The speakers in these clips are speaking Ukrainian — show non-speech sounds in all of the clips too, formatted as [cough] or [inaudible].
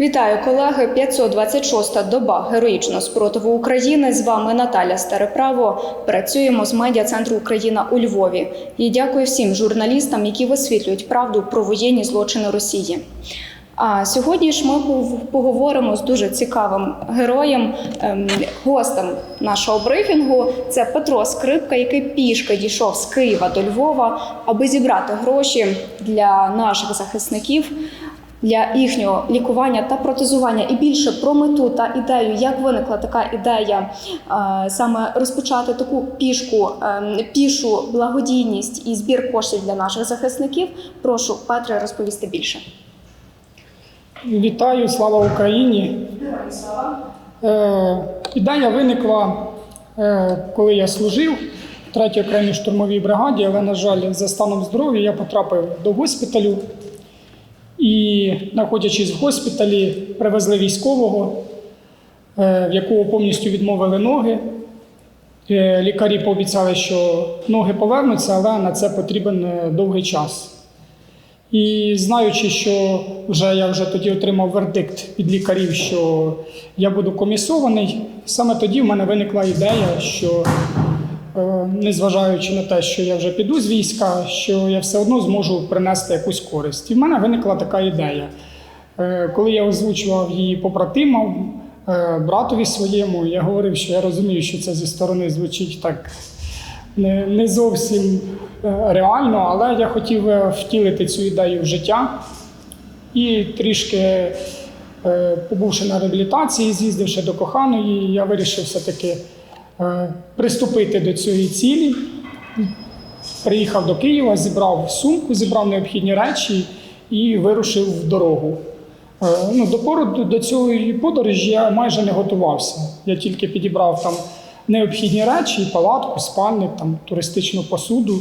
Вітаю, колеги! 526-та доба героїчного спротиву України. З вами Наталя Стареправо. Працюємо з медіа центру Україна у Львові. І дякую всім журналістам, які висвітлюють правду про воєнні злочини Росії. А сьогодні ж ми поговоримо з дуже цікавим героєм, ем, гостем нашого брифінгу. Це Петро Скрипка, який пішки дійшов з Києва до Львова, аби зібрати гроші для наших захисників для їхнього лікування та протезування, і більше про мету та ідею, як виникла така ідея е, саме розпочати таку пішку, е, пішу благодійність і збір коштів для наших захисників. Прошу Петре розповісти більше. Вітаю, слава Україні! Е, ідея виникла, коли я служив в 3-й окремій штурмовій бригаді, але, на жаль, за станом здоров'я я потрапив до госпіталю. І, знаходячись в госпіталі, привезли військового, е, в якого повністю відмовили ноги. Е, Лікарі пообіцяли, що ноги повернуться, але на це потрібен е, довгий час. І знаючи, що вже я вже тоді отримав вердикт від лікарів, що я буду комісований, саме тоді в мене виникла ідея, що незважаючи на те, що я вже піду з війська, що я все одно зможу принести якусь користь. І в мене виникла така ідея. Е, Коли я озвучував її побратимам, е, братові своєму, я говорив, що я розумію, що це зі сторони звучить так не, зовсім е, реально, але я хотів е, втілити цю ідею в життя. І трішки, е, побувши на реабілітації, з'їздивши до коханої, я вирішив все-таки е, приступити до цієї цілі. Приїхав до Києва, зібрав сумку, зібрав необхідні речі і вирушив в дорогу. Е, Ну, до породу до цієї подорожі я майже не готувався. Я тільки підібрав там необхідні речі, палатку, спальник, там, туристичну посуду.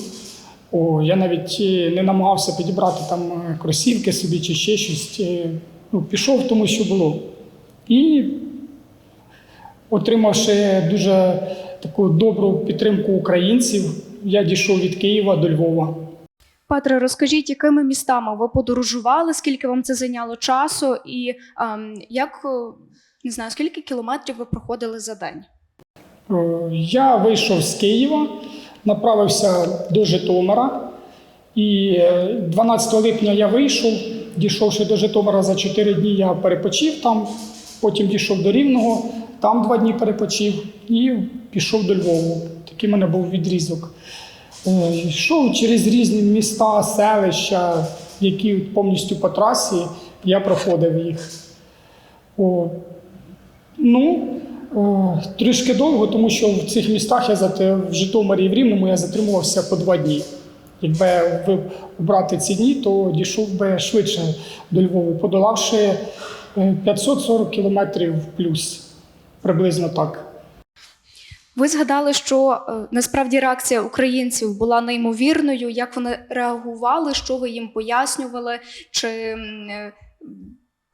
О, я навіть е, не намагався підібрати там е, кросівки собі чи ще щось. Е, Ну, пішов тому, що було. І отримавши дуже таку добру підтримку українців, я дійшов від Києва до Львова. Петре, розкажіть, якими містами ви подорожували, скільки вам це зайняло часу, і ем, як е, не знаю, скільки кілометрів ви проходили за день? Е, Я вийшов з Києва, направився до Житомира. І е, 12 липня я вийшов, дійшовши до Житомира за 4 дні, я перепочив там, потім дійшов до Рівного, там 2 дні перепочив і пішов до Львову. Такий в мене був відрізок. Е, Йшов через різні міста, селища, які повністю по трасі, я проходив їх. О, Ну, о, трішки довго, тому що в цих містах я в Житомирі і в Рівному я затримувався по два дні. Якби ви обрати ці дні, то дійшов би швидше до Львова, подолавши е, 540 кілометрів плюс, приблизно так. Ви згадали, що е, насправді реакція українців була неймовірною. Як вони реагували, що ви їм пояснювали? Чи е,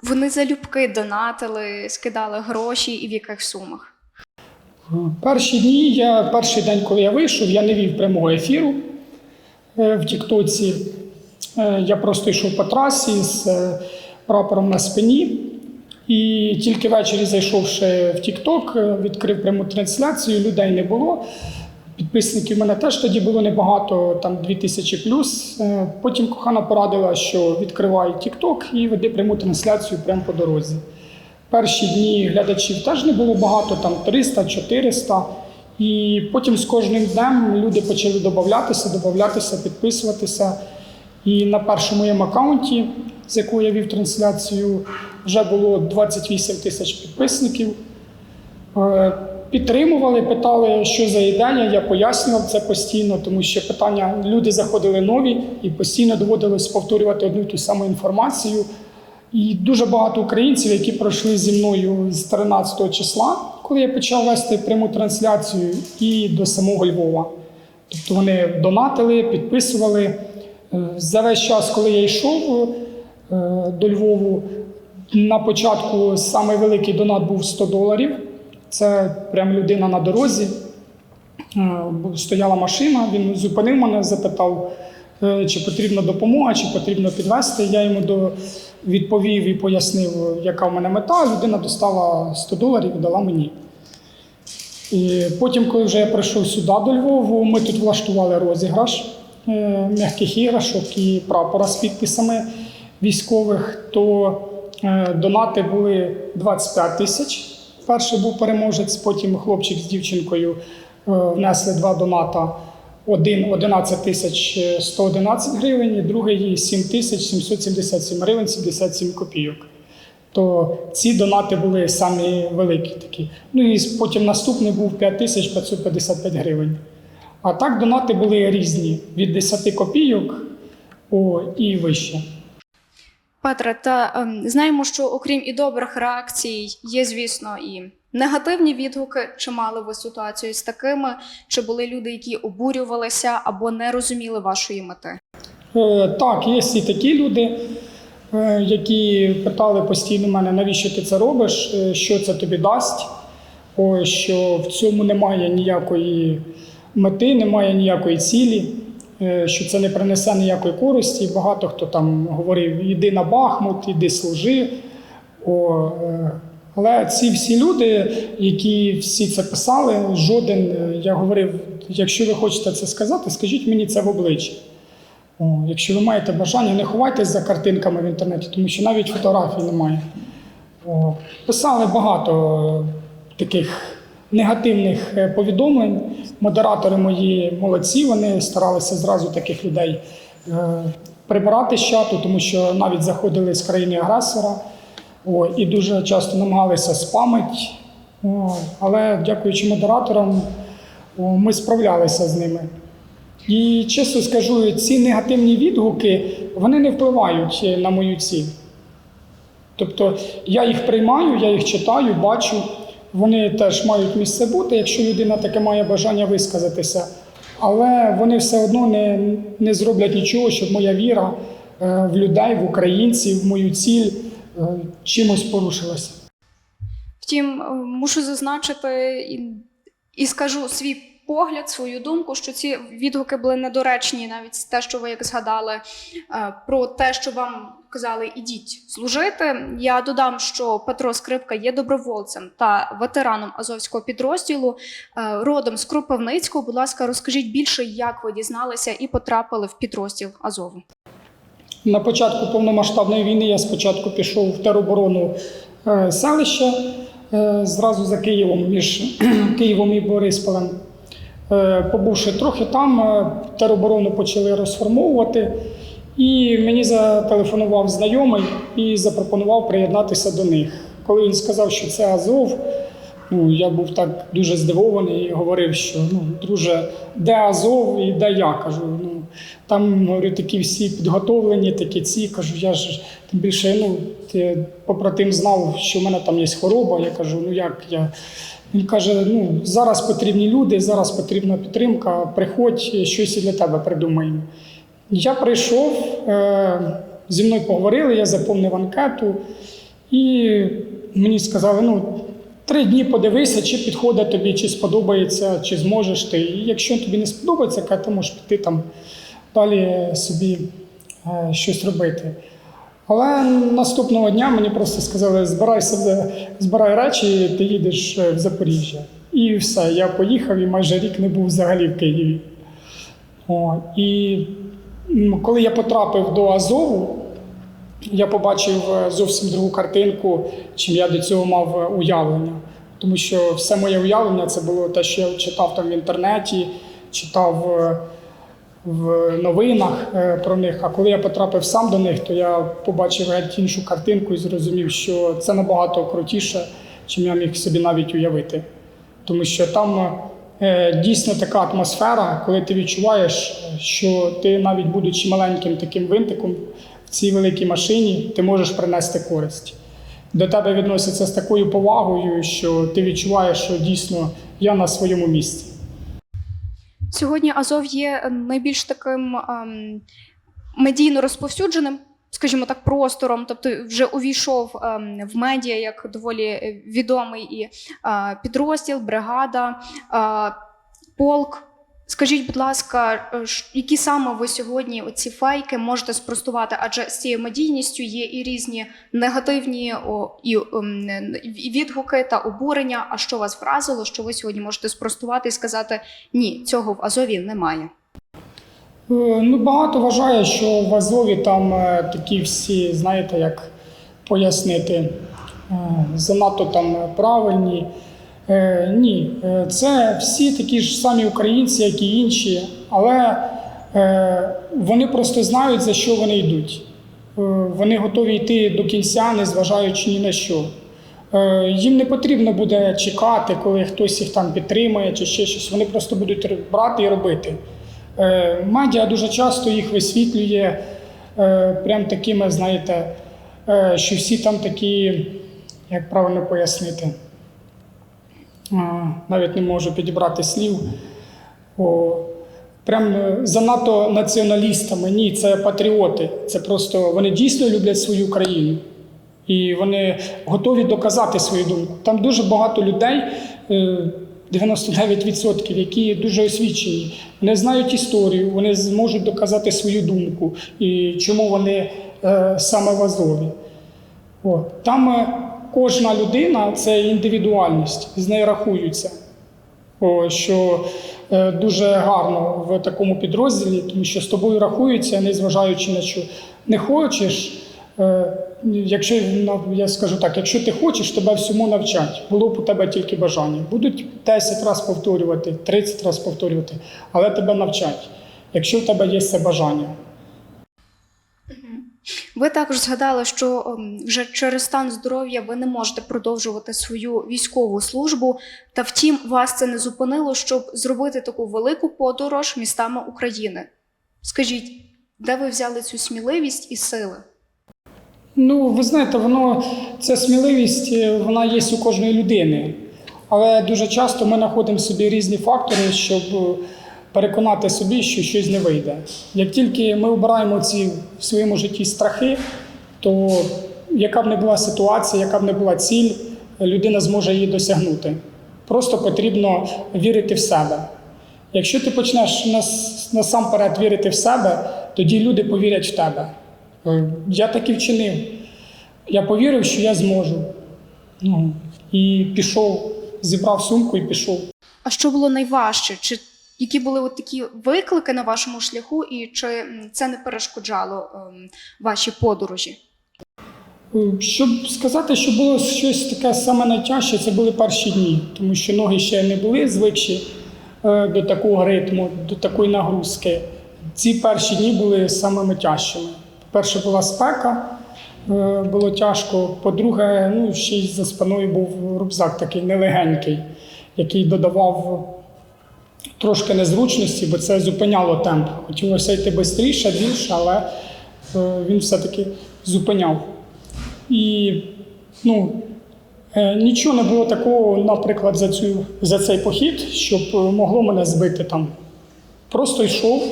вони залюбки донатили, скидали гроші і в яких сумах? Перші дні, я, перший день, коли я вийшов, я не вів прямого ефіру е, в Тіктоці. Е, Я просто йшов по трасі з е, прапором на спині. І тільки ввечері, зайшовши в Тікток, е, відкрив пряму трансляцію, людей не було. Підписників в мене теж тоді було небагато, там 2000 плюс. Е, Потім кохана порадила, що відкривай Тікток і веди пряму трансляцію прямо по дорозі. Перші дні глядачів теж не було багато, там 300, 400. І потім з кожним днем люди почали додатися, додатися, підписуватися. І на першому моєму аккаунті, з якого я вів трансляцію, вже було 28 тисяч підписників. Е, Підтримували, питали, що за ідея. Я пояснював це постійно, тому що питання люди заходили нові і постійно доводилось повторювати одну і ту саму інформацію. І дуже багато українців, які пройшли зі мною з 13 числа, коли я почав вести пряму трансляцію, і до самого Львова. Тобто вони донатили, підписували. Е, За весь час, коли я йшов до Львову, на початку самий великий донат був 100 доларів. Це прям людина на дорозі. Е, Стояла машина, він зупинив мене, запитав, е, чи потрібна допомога, чи потрібно підвезти. Я йому відповів і пояснив, яка в мене мета. Людина достала 100 доларів і дала мені. І потім, коли вже я прийшов сюди до Львову, ми тут влаштували розіграш е, м'яких іграшок і прапора з підписами військових, то е, донати були 25 тисяч. Перший був переможець, потім хлопчик з дівчинкою е, внесли два доната. Один 11 тисяч 111 гривень, і другий 7 тисяч 777 гривень 77 копійок. То ці донати були самі великі такі. Ну і потім наступний був 5555 гривень. А так донати були різні від 10 копійок і вище. Петре, та ем, знаємо, що окрім і добрих реакцій, є, звісно, і негативні відгуки. Чи мали ви ситуацію з такими? Чи були люди, які обурювалися або не розуміли вашої мети? Е, Так, є і такі люди, е, які питали постійно мене, навіщо ти це робиш, е, що це тобі дасть, О, що в цьому немає ніякої мети, немає ніякої цілі, що це не принесе ніякої користі. Багато хто там говорив: іди на Бахмут, іди служи. О, е, але ці всі люди, які всі це писали, жоден, е, я говорив, якщо ви хочете це сказати, скажіть мені це в обличчя. О, якщо ви маєте бажання, не ховайтесь за картинками в інтернеті, тому що навіть фотографій немає. О, писали багато е, таких негативних е, повідомлень. Модератори мої молодці, вони старалися зразу таких людей е, прибирати з чату, тому що навіть заходили з країни агресора о, і дуже часто намагалися спамити. О, але дякуючи модераторам, о, ми справлялися з ними. І чесно скажу, ці негативні відгуки вони не впливають е, на мою ціль. Тобто я їх приймаю, я їх читаю, бачу. Вони теж мають місце бути, якщо людина таке має бажання висказатися. Але вони все одно не, не зроблять нічого, щоб моя віра е, в людей, в українців, в мою ціль е, чимось порушилася. Втім, е, мушу зазначити і, і скажу свій погляд, свою думку, що ці відгуки були недоречні, навіть те, що ви як згадали, про те, що вам казали ідіть служити. Я додам, що Петро Скрипка є добровольцем та ветераном азовського підрозділу, е, родом з Кропивницького. Будь ласка, розкажіть більше, як ви дізналися і потрапили в підрозділ Азову. На початку повномасштабної війни я спочатку пішов в тероборону е, селища е, зразу за Києвом, між [clears throat] Києвом і Борисполем. Побувши трохи там, тероборону почали розформовувати, і мені зателефонував знайомий і запропонував приєднатися до них. Коли він сказав, що це Азов, ну, я був так дуже здивований і говорив, що ну, друже, де Азов і де я? Кажу, ну, там говорю, такі всі підготовлені, такі ці. Кажу, я ж тим більше ну, ти, побратим знав, що в мене там є хвороба. Я кажу, ну як я. Він каже: ну зараз потрібні люди, зараз потрібна підтримка. Приходь, щось і для тебе придумаємо. Я прийшов, е, зі мною поговорили, я заповнив анкету, і мені сказали: ну, три дні подивися, чи підходить тобі, чи сподобається, чи зможеш ти. І якщо тобі не сподобається, ти можеш піти там далі собі е, щось робити. Але наступного дня мені просто сказали: збирайся, збирай речі, ти їдеш е, в Запоріжжя. І все, я поїхав і майже рік не був взагалі в Києві. О, і коли я потрапив до Азову, я побачив е, зовсім другу картинку, чим я до цього мав е, уявлення. Тому що все моє уявлення це було те, що я читав там в інтернеті, читав е, в новинах про них. А коли я потрапив сам до них, то я побачив геть іншу картинку і зрозумів, що це набагато крутіше, чим я міг собі навіть уявити. Тому що там дійсно така атмосфера, коли ти відчуваєш, що ти навіть будучи маленьким таким винтиком в цій великій машині, ти можеш принести користь. До тебе відносяться з такою повагою, що ти відчуваєш, що дійсно я на своєму місці. Сьогодні Азов є найбільш таким ем, медійно розповсюдженим, скажімо так, простором, тобто вже увійшов ем, в медіа як доволі е, відомий і підрозділ, бригада, полк. Скажіть, будь ласка, е, які саме ви сьогодні ці фейки можете спростувати? Адже з цією медійністю є і різні негативні ем, і відгуки та обурення. А що вас вразило? Що ви сьогодні можете спростувати і сказати ні, цього в Азові немає? Е, Ну, багато вважає, що в Азові там е, такі всі, знаєте, як пояснити, е, занадто там правильні. Ні, це всі такі ж самі українці, як і інші, але вони просто знають, за що вони йдуть. Вони готові йти до кінця, незважаючи ні на що. Їм не потрібно буде чекати, коли хтось їх там підтримує чи ще щось. Вони просто будуть брати і робити. Е, Медіа дуже часто їх висвітлює е, прям такими, знаєте, е, що всі там такі, як правильно пояснити, навіть не можу підібрати слів. Прям занадто націоналістами. Ні, це патріоти. Це просто вони дійсно люблять свою країну. І вони готові доказати свою думку. Там дуже багато людей, 99%, які дуже освічені. Вони знають історію, вони зможуть доказати свою думку і чому вони е, саме в Азові. От. Там е, кожна людина це індивідуальність, з нею рахуються. О, що е, дуже гарно в такому підрозділі, тому що з тобою рахуються, незважаючи на що не хочеш. Е, якщо я скажу так, якщо ти хочеш, тебе всьому навчать. Було б у тебе тільки бажання. Будуть 10 разів повторювати, 30 разів повторювати, але тебе навчать, якщо в тебе є це бажання. Ви також згадали, що ем, вже через стан здоров'я ви не можете продовжувати свою військову службу. Та втім, вас це не зупинило, щоб зробити таку велику подорож містами України. Скажіть, де ви взяли цю сміливість і сили? Ну, ви знаєте, воно ця сміливість, е, вона є у кожної людини. Але дуже часто ми знаходимо собі різні фактори, щоб е, переконати собі, що щось не вийде. Як тільки ми обираємо ці в своєму житті страхи, то яка б не була ситуація, яка б не була ціль, людина зможе її досягнути. Просто потрібно вірити в себе. Якщо ти почнеш насамперед вірити в себе, тоді люди повірять в тебе. Е, Я так і вчинив. Я повірив, що я зможу. Ну, і пішов, зібрав сумку і пішов. А що було найважче? Чи які були от такі виклики на вашому шляху, і чи це не перешкоджало ем, вашій подорожі? Е, Щоб сказати, що було щось таке саме найтяжче, це були перші дні, тому що ноги ще не були звикші е, до такого ритму, до такої нагрузки. Ці перші дні були самими тяжчими. По-перше, була спека, е, було тяжко. По-друге, ну, ще й за спиною був рюкзак такий нелегенький, який додавав трошки незручності, бо це зупиняло темп. Хотілося йти швидше, більше, але е, він все-таки зупиняв. І ну, е, нічого не було такого, наприклад, за, цю, за цей похід, щоб могло мене збити там. Просто йшов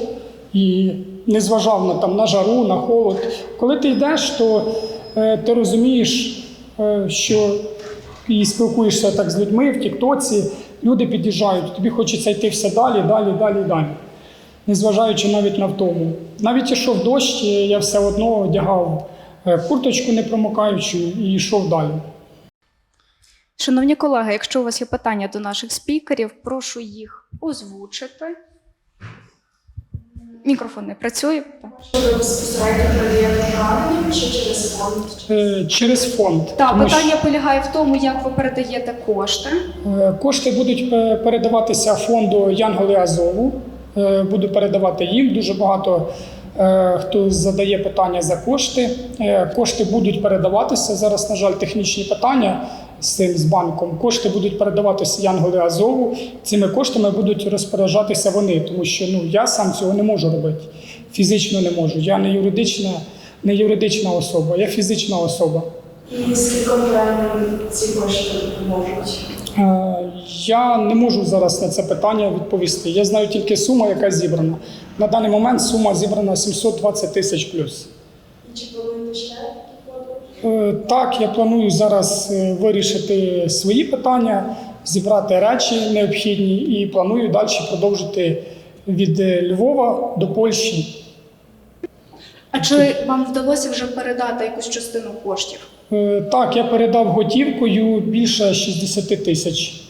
і не зважав на, там, на жару, на холод. Коли ти йдеш, то е, ти розумієш, е, що і спілкуєшся так з людьми в Тіктоці, люди під'їжджають, тобі хочеться йти все далі, далі, далі, далі. Незважаючи навіть на втому. Навіть йшов дощ, я все одно одягав е, курточку непромокаючу і йшов далі. Шановні колеги, якщо у вас є питання до наших спікерів, прошу їх озвучити. Мікрофон не працює. Ви безпосередньо передаєте поранення чи через фонд? Через фонд. Так, Тому що- питання полягає в тому, як ви передаєте кошти. Е, Кошти будуть е, передаватися фонду Янголи Азову. Е, Буду передавати їм. Дуже багато хто задає питання за кошти. Кошти будуть передаватися. Зараз, на жаль, технічні питання з цим з банком. Кошти будуть передаватися Янголи Азову. Цими коштами будуть розпоряджатися вони, тому що ну я сам цього не можу робити. Фізично не можу. Я не юридична, не юридична особа, я фізична особа. І воєнним ці кошти допоможуть? Е, Я не можу зараз на це питання відповісти. Я знаю тільки сума, яка зібрана. На даний момент сума зібрана 720 тисяч плюс. І чи плануєте ще Так, я планую зараз е, вирішити свої питання, зібрати речі необхідні і планую далі продовжити від е, Львова до Польщі. А чи вам вдалося вже передати якусь частину коштів? Е, Так, я передав готівкою більше 60 тисяч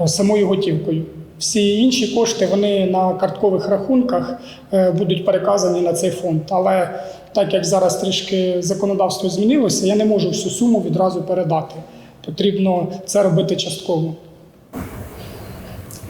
е, самою готівкою. Всі інші кошти вони на карткових рахунках е, будуть переказані на цей фонд. Але так як зараз трішки законодавство змінилося, я не можу всю суму відразу передати. Потрібно це робити частково.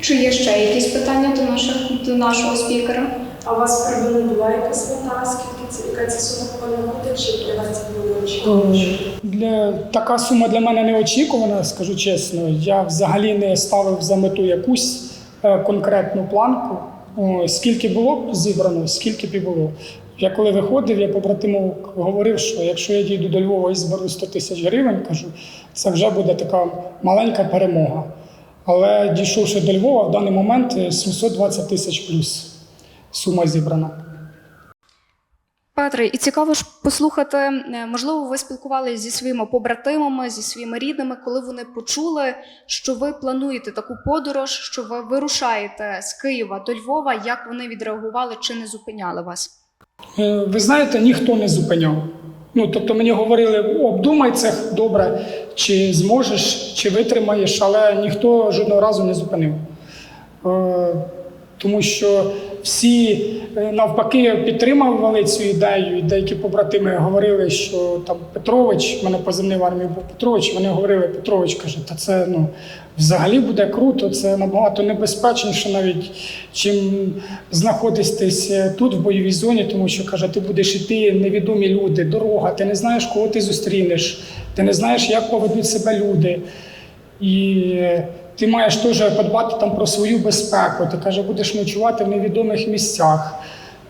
Чи є ще якісь питання до наших до нашого спікера? А у вас приблизно була якась мета, скільки це, яка ця сума повинна бути, чи для вас це було очікувано? Е, Для, така сума для мене не очікувана, скажу чесно. Я взагалі не ставив за мету якусь е, конкретну планку. О, скільки було зібрано, скільки б і було. Я коли виходив, я побратиму говорив, що якщо я дійду до Львова і зберу 100 тисяч гривень, кажу, це вже буде така маленька перемога. Але дійшовши до Львова, в даний момент е, 720 тисяч плюс сума зібрана. Петре, і цікаво ж послухати, е, можливо, ви спілкувалися зі своїми побратимами, зі своїми рідними, коли вони почули, що ви плануєте таку подорож, що ви вирушаєте з Києва до Львова. Як вони відреагували чи не зупиняли вас? Е, Ви знаєте, ніхто не зупиняв. Ну, тобто мені говорили, обдумай це добре, чи зможеш, чи витримаєш, але ніхто жодного разу не зупинив. Е, Тому що всі е, навпаки підтримували цю ідею, деякі побратими говорили, що там Петрович, мене позивний в армії був Петрович, вони говорили, Петрович каже, та це ну, взагалі буде круто, це набагато небезпечніше навіть, чим знаходитись е, тут в бойовій зоні, тому що каже, ти будеш іти невідомі люди, дорога, ти не знаєш, кого ти зустрінеш, ти не знаєш, як поведуть себе люди. І е, ти маєш теж подбати там про свою безпеку. Ти каже, будеш ночувати в невідомих місцях.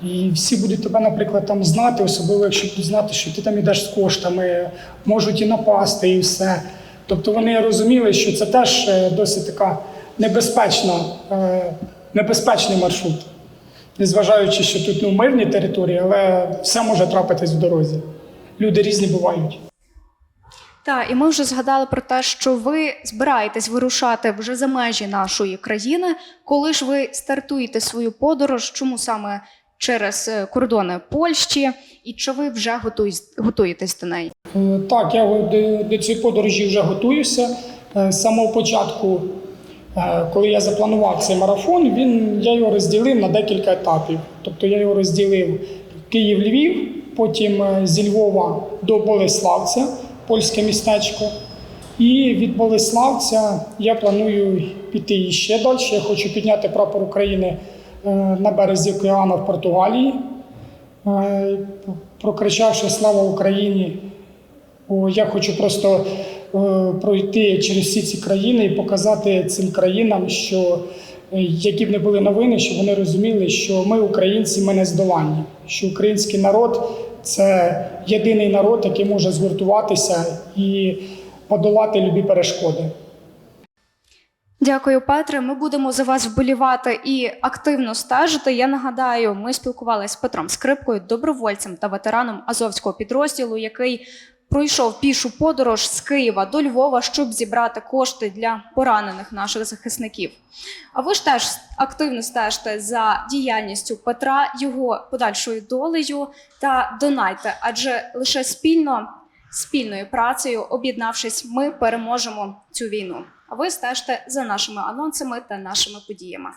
І всі будуть тебе, наприклад, там знати, особливо якщо будуть знати, що ти там йдеш з коштами, можуть і напасти, і все. Тобто вони розуміли, що це теж е, досить така небезпечна, е, небезпечний маршрут. Незважаючи, що тут ну, мирні території, але все може трапитись в дорозі. Люди різні бувають. Так, і ми вже згадали про те, що ви збираєтесь вирушати вже за межі нашої країни. Коли ж ви стартуєте свою подорож, чому саме через е, кордони Польщі, і чи ви вже готуєтесь до неї? Е, Так, я до, цієї подорожі вже готуюся. Е, З самого початку, коли я запланував цей марафон, він, я його розділив на декілька етапів. Тобто я його розділив Київ-Львів, потім зі Львова до Болеславця, польське містечко. І від Болеславця я планую піти іще далі. Я хочу підняти прапор України е, на березі океану в Португалії, е, прокричавши Слава Україні! Я хочу просто е, пройти через всі ці країни і показати цим країнам, що які б не були новини, щоб вони розуміли, що ми, українці, ми не здоланні, що український народ це єдиний народ, який може згуртуватися і подолати любі перешкоди. Дякую, Петре. Ми будемо за вас вболівати і активно стежити. Я нагадаю, ми спілкувалися з Петром Скрипкою, добровольцем та ветераном азовського підрозділу, який пройшов пішу подорож з Києва до Львова, щоб зібрати кошти для поранених наших захисників. А ви ж теж активно стежте за діяльністю Петра, його подальшою долею та донайте, адже лише спільно, спільною працею, об'єднавшись, ми переможемо цю війну. А ви стежте за нашими анонсами та нашими подіями.